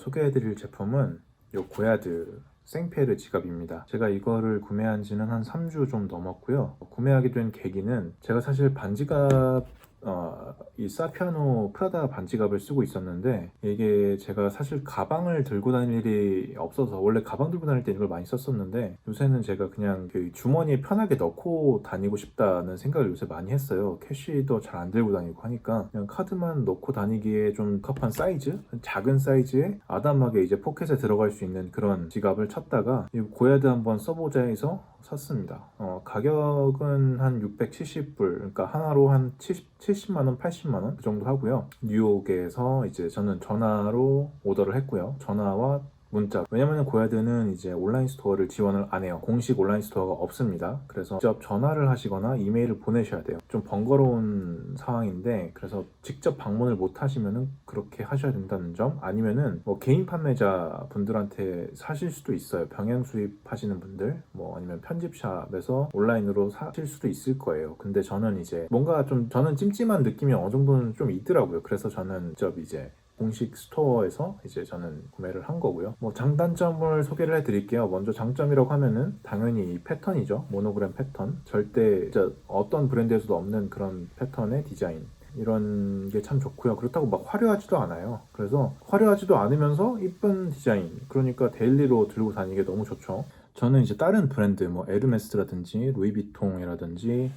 소개해드릴 제품은 요 고야드 생페르 지갑입니다. 제가 이거를 구매한 지는 한 3주 좀 넘었고요. 구매하게 된 계기는 제가 사실 반지갑 어, 이 사피아노 프라다 반지갑을 쓰고 있었는데 이게 제가 사실 가방을 들고 다닐 일이 없어서 원래 가방 들고 다닐 때 이걸 많이 썼었는데 요새는 제가 그냥 그 주머니에 편하게 넣고 다니고 싶다는 생각을 요새 많이 했어요. 캐시도 잘 안 들고 다니고 하니까 그냥 카드만 넣고 다니기에 좀 적합한 사이즈, 작은 사이즈에 아담하게 이제 포켓에 들어갈 수 있는 그런 지갑을 찾다가 이 고야드 한번 써보자 해서 샀습니다. 어, 가격은 한 670불, 그러니까 하나로 한 70, 70만 원, 80만 원 그 정도 하고요. 뉴욕에서 이제 저는 전화로 오더를 했고요. 전화와 문자. 왜냐면 고야드는 이제 온라인 스토어를 지원을 안 해요. 공식 온라인 스토어가 없습니다. 그래서 직접 전화를 하시거나 이메일을 보내셔야 돼요. 좀 번거로운 상황인데 그래서 직접 방문을 못 하시면은 그렇게 하셔야 된다는 점 아니면은 뭐 개인 판매자 분들한테 사실 수도 있어요. 병행 수입하시는 분들 뭐 아니면 편집샵에서 온라인으로 사실 수도 있을 거예요. 근데 저는 이제 뭔가 좀 저는 찜찜한 느낌이 어느 정도는 좀 있더라고요. 그래서 저는 직접 이제 공식 스토어에서 이제 저는 구매를 한 거고요. 뭐 장단점을 소개를 해드릴게요. 먼저 장점이라고 하면은 당연히 이 패턴이죠. 모노그램 패턴. 절대 어떤 브랜드에서도 없는 그런 패턴의 디자인. 이런 게 참 좋고요. 그렇다고 막 화려하지도 않아요. 그래서 화려하지도 않으면서 이쁜 디자인. 그러니까 데일리로 들고 다니기 너무 좋죠. 저는 이제 다른 브랜드 뭐 에르메스라든지 루이비통이라든지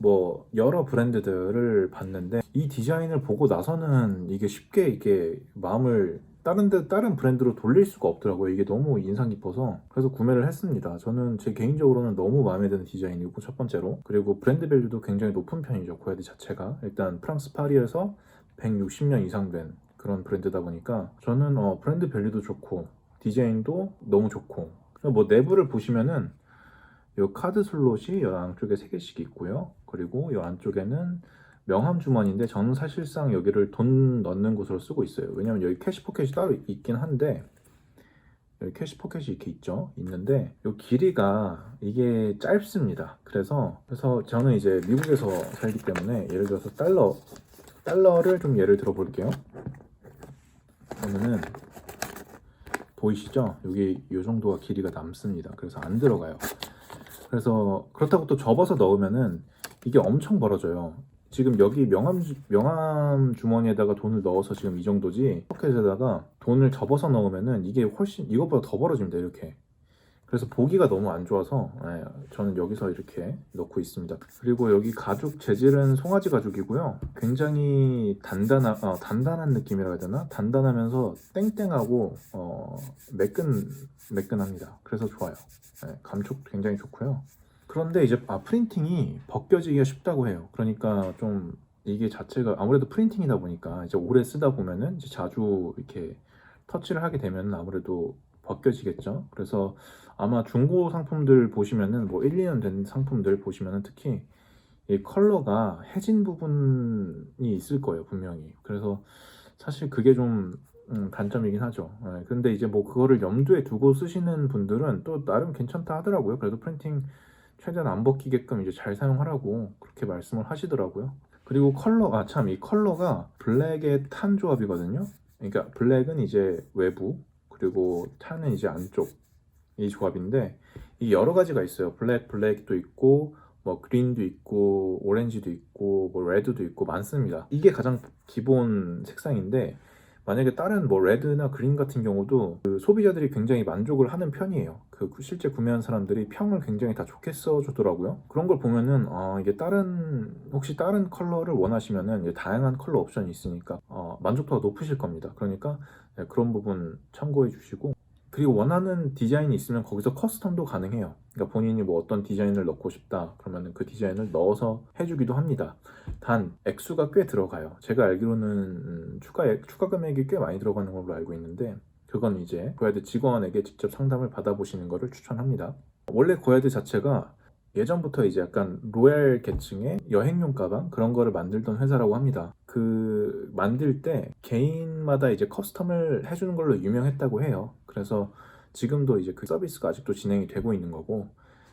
뭐 여러 브랜드들을 봤는데 이 디자인을 보고 나서는 이게 쉽게 이게 마음을 다른 데 다른 브랜드로 돌릴 수가 없더라고요. 이게 너무 인상 깊어서 그래서 구매를 했습니다. 저는 제 개인적으로는 너무 마음에 드는 디자인이고 첫 번째로 그리고 브랜드 밸류도 굉장히 높은 편이죠. 고야드 자체가 일단 프랑스 파리에서 160년 이상 된 그런 브랜드다 보니까 저는 어, 브랜드 밸류도 좋고 디자인도 너무 좋고 뭐 내부를 보시면은 이 카드 슬롯이 이 안쪽에 3개씩 있고요. 그리고 이 안쪽에는 명함 주머니인데 저는 사실상 여기를 돈 넣는 곳으로 쓰고 있어요. 왜냐면 여기 캐시 포켓이 따로 있긴 한데 여기 캐시 포켓이 이렇게 있죠. 있는데 이 길이가 이게 짧습니다. 그래서 그래서 저는 이제 미국에서 살기 때문에 예를 들어서 달러 달러를 좀 예를 들어 볼게요. 그러면은 보이시죠? 여기 이 정도가 길이가 남습니다. 그래서 안 들어가요. 그래서 그렇다고 또 접어서 넣으면은 이게 엄청 벌어져요. 지금 여기 명함 주, 명함 주머니에다가 돈을 넣어서 지금 이 정도지 포켓에다가 돈을 접어서 넣으면은 이게 훨씬 이것보다 더 벌어집니다 이렇게. 그래서 보기가 너무 안 좋아서 예, 저는 여기서 이렇게 넣고 있습니다. 그리고 여기 가죽 재질은 송아지 가죽이고요. 굉장히 단단한 어, 단단한 느낌이라 해야 되나? 단단하면서 땡땡하고 어, 매끈 매끈합니다. 그래서 좋아요. 예, 감촉 굉장히 좋고요. 그런데 이제 아 프린팅이 벗겨지기가 쉽다고 해요. 그러니까 좀 이게 자체가 아무래도 프린팅이다 보니까 이제 오래 쓰다 보면은 이제 자주 이렇게 터치를 하게 되면 아무래도 벗겨지겠죠. 그래서 아마 중고 상품들 보시면은 뭐 1, 2년 된 상품들 보시면은 특히 이 컬러가 해진 부분이 있을 거예요, 분명히. 그래서 사실 그게 좀 음, 단점이긴 하죠. 예, 근데 이제 뭐 그거를 염두에 두고 쓰시는 분들은 또 나름 괜찮다 하더라고요. 그래도 프린팅 최대한 안 벗기게끔 이제 잘 사용하라고 그렇게 말씀을 하시더라고요. 그리고 컬러, 아 참 이 컬러가 블랙의 탄 조합이거든요. 그러니까 블랙은 이제 외부, 그리고 탄은 이제 안쪽 이 조합인데 이 여러 가지가 있어요. 블랙, 블랙도 있고 뭐 그린도 있고 오렌지도 있고 뭐 레드도 있고 많습니다. 이게 가장 기본 색상인데 만약에 다른 뭐 레드나 그린 같은 경우도 그 소비자들이 굉장히 만족을 하는 편이에요. 그 실제 구매한 사람들이 평을 굉장히 다 좋게 써주더라고요. 그런 걸 보면은 어, 이게 다른 혹시 다른 컬러를 원하시면은 다양한 컬러 옵션이 있으니까 어, 만족도가 높으실 겁니다. 그러니까 네, 그런 부분 참고해 주시고 그리고 원하는 디자인이 있으면 거기서 커스텀도 가능해요. 그러니까 본인이 뭐 어떤 디자인을 넣고 싶다 그러면 그 디자인을 넣어서 해주기도 합니다. 단 액수가 꽤 들어가요. 제가 알기로는 음, 추가 추가 금액이 꽤 많이 들어가는 걸로 알고 있는데 그건 이제 고야드 직원에게 직접 상담을 받아보시는 것을 추천합니다. 원래 고야드 자체가 예전부터 이제 약간 로얄 계층의 여행용 가방 그런 거를 만들던 회사라고 합니다. 그 만들 때 개인마다 이제 커스텀을 해주는 걸로 유명했다고 해요. 그래서 지금도 이제 그 서비스가 아직도 진행이 되고 있는 거고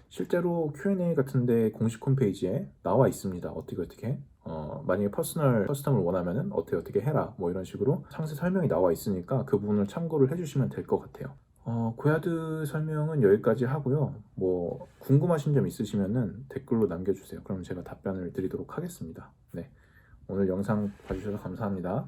실제로 Q&A 같은데 공식 홈페이지에 나와 있습니다. 어떻게 어떻게 어, 만약에 퍼스널 커스텀을 원하면은 어떻게 어떻게 해라 뭐 이런 식으로 상세 설명이 나와 있으니까 그 부분을 참고를 해주시면 될 것 같아요. 어, 고야드 설명은 여기까지 하고요. 뭐 궁금하신 점 있으시면은 댓글로 남겨주세요. 그럼 제가 답변을 드리도록 하겠습니다. 네, 오늘 영상 봐주셔서 감사합니다.